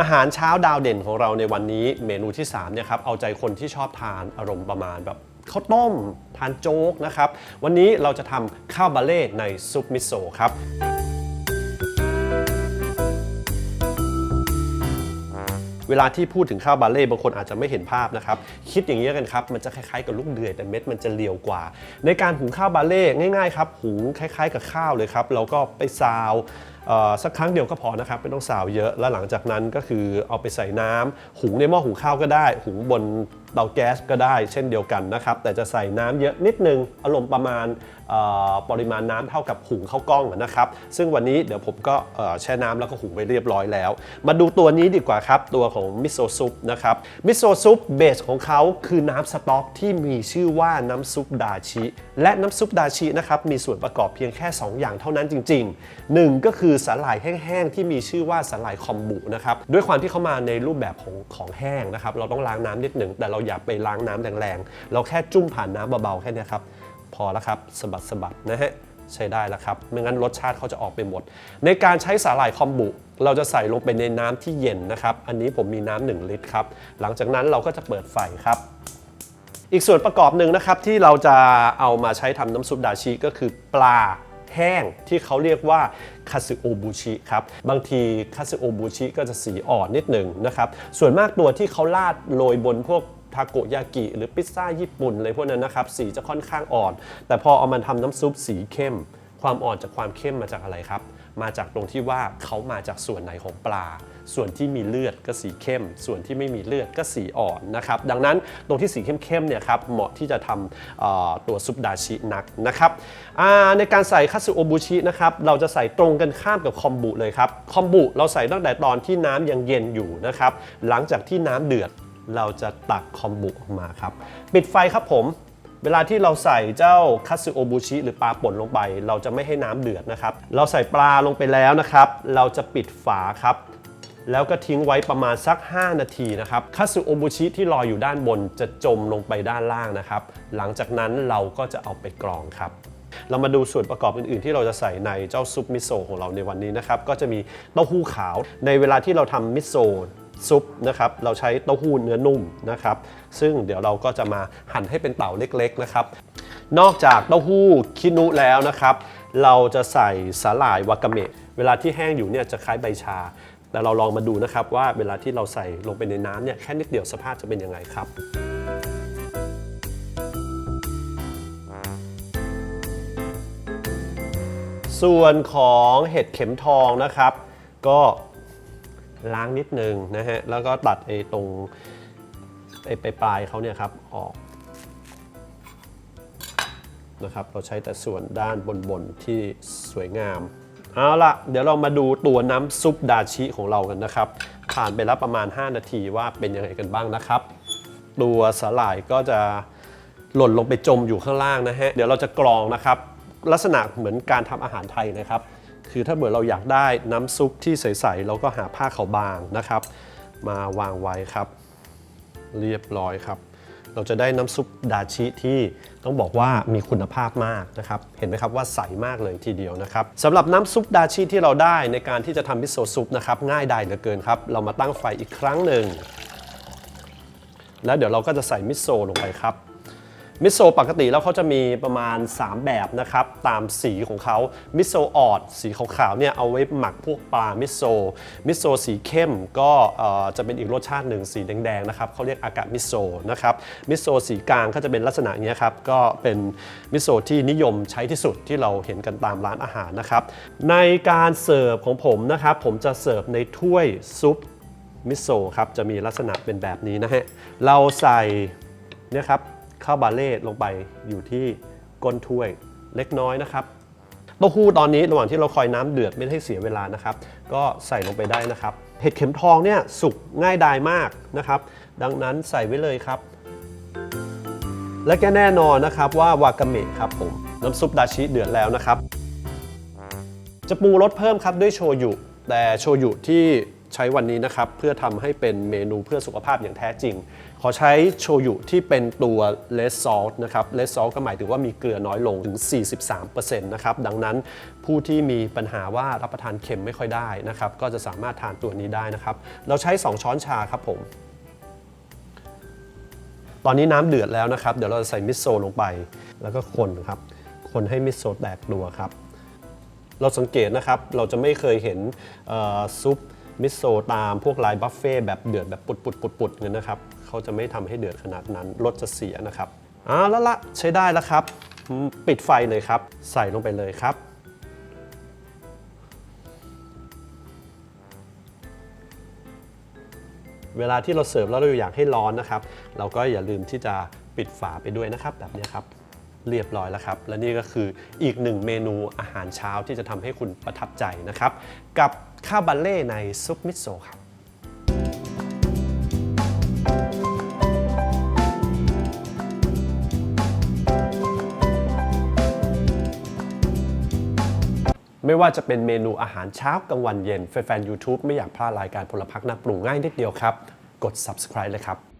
อาหารเช้าดาวเด่นของเราในวันนี้เมนูที่3เนี่ยครับเอาใจคนที่ชอบทานอารมณ์ประมาณแบบข้าวต้ม ทานโจ๊กนะครับ วันนี้เราจะทำข้าวบาเล่ในซุปมิโซะครับเวลาที่พูดถึงข้าวบาเล่บางคนอาจจะไม่เห็นภาพนะครับ คิดอย่างนี้กันครับ มันจะคล้ายๆกับลูกเดือยแต่เม็ดมันจะเรียวกว่า ในการหุงข้าวบาเล่ง่ายๆครับหุงคล้าย ๆ กับข้าวเลยครับ เราก็ไปซาว สักครั้งเดียวก็พอนะครับไม่ต้องซาวเยอะแล้วหลังจากนั้นก็คือเอาไปใส่น้ำหุงในหม้อหุงข้าวก็ได้ หุงบนเตาแก๊สก็ได้ เช่นเดียวกันนะครับแต่จะใส่น้ำเยอะนิดนึงอารมณ์ประมาณปริมาณน้ำเท่ากับหุงข้าวกล้องนะครับ ซึ่งวันนี้เดี๋ยวผมก็แช่น้ำแล้วก็หุงไว้เรียบร้อยแล้ว มาดูตัวนี้ดีกว่าครับ ตัวของมิโซซุปนะครับมิโซซุปเบสของเขาคือน้ำสต๊อกที่มีชื่อว่าน้ำซุปดาชิ และน้ำซุปดาชินะครับมีส่วนประกอบเพียงแค่ 2 อย่างเท่านั้นจริง ๆ 1 ก็คือือสาหร่ายแห้งๆที่มีชื่อว่าสาหร่ายคอมบุนะครับด้วยความที่เขามาในรูปแบบของของแห้งนะครับเราต้องล้างน้ำนิดหนึ่งแต่เราอย่าไปล้างน้ำแรงๆเราแค่จุ่มผ่านน้ำเบาๆแค่นี้ครับพอแล้วครับสะบัดสบัดนะฮะใช้ได้แล้วครับ ไม่งั้นรสชาติเขาจะออกไปหมด ในการใช้สาหร่ายคอมบุ เราจะใส่ลงไปในน้ำที่เย็นนะครับ อันนี้ผมมีน้ำหนึ่งลิตรครับ หลังจากนั้นเราก็จะเปิดไฟครับ อีกส่วนประกอบหนึ่งนะครับที่เราจะเอามาใช้ทำน้ำซุปดาชิก็คือปลา แห้งที่เขาเรียกว่าคาสึโอบูชิครับ บางทีคาสึโอบูชิก็จะสีอ่อนนิดหนึ่งนะครับ ส่วนมากตัวที่เขาราดโรยบนพวกทาโกยากิหรือพิซซ่าญี่ปุ่นอะไรพวกนั้นนะครับ สีจะค่อนข้างอ่อน แต่พอเอามาทำน้ำซุปสีเข้ม ความอ่อนจากความเข้มมาจากอะไรครับ มาจากตรงที่ว่าเขามาจากส่วนไหนของปลา ส่วนที่มีเลือดก็สีเข้ม ส่วนที่ไม่มีเลือดก็สีอ่อนนะครับ ดังนั้นตรงที่สีเข้มๆเนี่ยครับเหมาะที่จะทำตัวซุปดาชินักนะครับในการใส่คัตสึโอบุชินะครับเราจะใส่ตรงกันข้ามกับคอมบุเลยครับคอมบุเราใส่ตั้งแต่ตอนที่น้ำยังเย็นอยู่นะครับหลังจากที่น้ำเดือดเราจะตักคอมบุออกมาครับ ปิดไฟครับผม เวลาที่เราใส่เจ้าคัตสึโอบุชิหรือปลาป่นลงไป เราจะไม่ให้น้ำเดือดนะครับ เราใส่ปลาลงไปแล้วนะครับ เราจะปิดฝาครับแล้วก็ทิ้งไว้ประมาณสัก 5 นาทีนะครับคัตสึโอบุชิที่ลอยอยู่ด้านบนจะจมลงไปด้านล่างนะครับ หลังจากนั้นเราก็จะเอาไปกรองครับ เรามาดูส่วนประกอบอื่นๆ ที่เราจะใส่ในเจ้าซุปมิโซะของเราในวันนี้นะครับ ก็จะมีเต้าหู้ขาว ในเวลาที่เราทำมิโซะ ซุปนะครับเราใช้เต้าหู้เนื้อนุ่มนะครับซึ่งเดี๋ยวเราก็จะมาหั่นให้เป็นเต่าเล็กๆนะครับนอกจากเต้าหู้คินุแล้วนะครับเราจะใส่สาหร่ายวากาเมะเวลาที่แห้งอยู่เนี่ยจะคล้ายใบชา แต่เราลองมาดูนะครับว่าเวลาที่เราใส่ลงไปในน้ำเนี่ยแค่นิดเดียวสภาพจะเป็นยังไงครับส่วนของเห็ดเข็มทองนะครับ ก็ ล้างนิดนึงนะฮะ แล้วก็ตัดไอ้ตรงไอ้ปลายเขาเนี่ยครับออกนะครับ เราใช้แต่ส่วนด้านบนๆที่สวยงาม เอาละเดี๋ยวเรามาดูตัวน้ำซุปดาชิของเรากันนะครับ ผ่านไปแล้วประมาณ 5 นาทีว่าเป็นยังไงกันบ้างนะครับ ตัวสาหร่ายก็จะหล่นลงไปจมอยู่ข้างล่างนะฮะ เดี๋ยวเราจะกรองนะครับ ลักษณะเหมือนการทำอาหารไทยนะครับ คือถ้าเกิดเราอยากได้น้ำซุปที่ใสๆเราก็หาผ้าขาวบางนะครับ มาวางไว้ครับ เรียบร้อยครับ เราจะได้น้ำซุปดาชิที่ต้องบอกว่ามีคุณภาพมากนะครับ เห็นไหมครับว่าใสมากเลยทีเดียวนะครับสำหรับน้ำซุปดาชิที่เราได้ในการที่จะทำมิโซะซุปนะครับง่ายดายเหลือเกินครับ เรามาตั้งไฟอีกครั้งหนึ่งแล้วเดี๋ยวเราก็จะใส่มิโซะลงไปครับ มิโซะปกติแล้วเขาจะมีประมาณ 3 แบบนะครับ ตามสีของเขามิโซะออดสีขาวๆเนี่ยเอาไว้หมักพวกปลามิโซะมิโซะสีเข้มก็จะเป็นอีกรสชาติหนึ่งสีแดงๆนะครับเขาเรียกอากามิโซะนะครับมิโซะสีกลางก็จะเป็นลักษณะอย่างนี้ยครับก็เป็นมิโซะที่นิยมใช้ที่สุดที่เราเห็นกันตามร้านอาหารนะครับ ในการเสิร์ฟของผมนะครับผมจะเสิร์ฟในถ้วยซุปมิโซะครับจะมีลักษณะเป็นแบบนี้นะฮะเราใส่เนี่ยครับ ข้าวบาเล่ลงไปอยู่ที่ก้นถ้วยเล็กน้อยนะครับเต้าหู้ตอนนี้ระหว่างที่เราคอยน้ำเดือดไม่ให้เสียเวลานะครับ ก็ใส่ลงไปได้นะครับ เห็ดเข็มทองเนี่ยสุกง่ายดายมากนะครับ ดังนั้นใส่ไว้เลยครับ และก็แน่นอนนะครับว่าวากาเมะครับผมน้ำซุปดาชิเดือดแล้วนะครับ จะปรุงรสเพิ่มครับด้วยโชยุ แต่โชยุที่ ใช้วันนี้นะครับ เพื่อทำให้เป็นเมนูเพื่อสุขภาพอย่างแท้จริง ขอใช้โชยุที่เป็นตัว less salt นะครับ less salt ก็หมายถึงว่ามีเกลือน้อยลงถึง 43%นะครับ ดังนั้นผู้ที่มีปัญหาว่ารับประทานเค็มไม่ค่อยได้นะครับ ก็จะสามารถทานตัวนี้ได้นะครับ เราใช้ 2 ช้อนชาครับผมตอนนี้น้ำเดือดแล้วนะครับ เดี๋ยวเราจะใส่มิโซะลงไป แล้วก็คนครับ คนให้มิโซะแตกตัวครับ เราสังเกตนะครับ เราจะไม่เคยเห็นซุป มิโซะตามพวกลายบัฟเฟ่แบบเดือดแบบปุดปุดปุดปุดเงี้ยนะครับเขาจะไม่ทำให้เดือดขนาดนั้นรสจะเสียนะครับอ่าแล้วละใช้ได้แล้วครับ ปิดไฟเลยครับ ใส่ลงไปเลยครับเวลาที่เราเสิร์ฟแล้วเราอยากให้ร้อนนะครับ เราก็อย่าลืมที่จะปิดฝาไปด้วยนะครับ แบบนี้ครับ เรียบร้อยแล้วครับ และนี่ก็คืออีกหนึ่งเมนูอาหารเช้าที่จะทำให้คุณประทับใจนะครับ กับ ข้าวบัลเล่ในซุปมิโซะครับไม่ว่าจะเป็นเมนูอาหารเช้ากลางวันเย็น แฟนๆ YouTube ไม่อยากพลาดรายการพลพักนักปรุงง่ายนิดเดียวครับ กด subscribe เลยครับ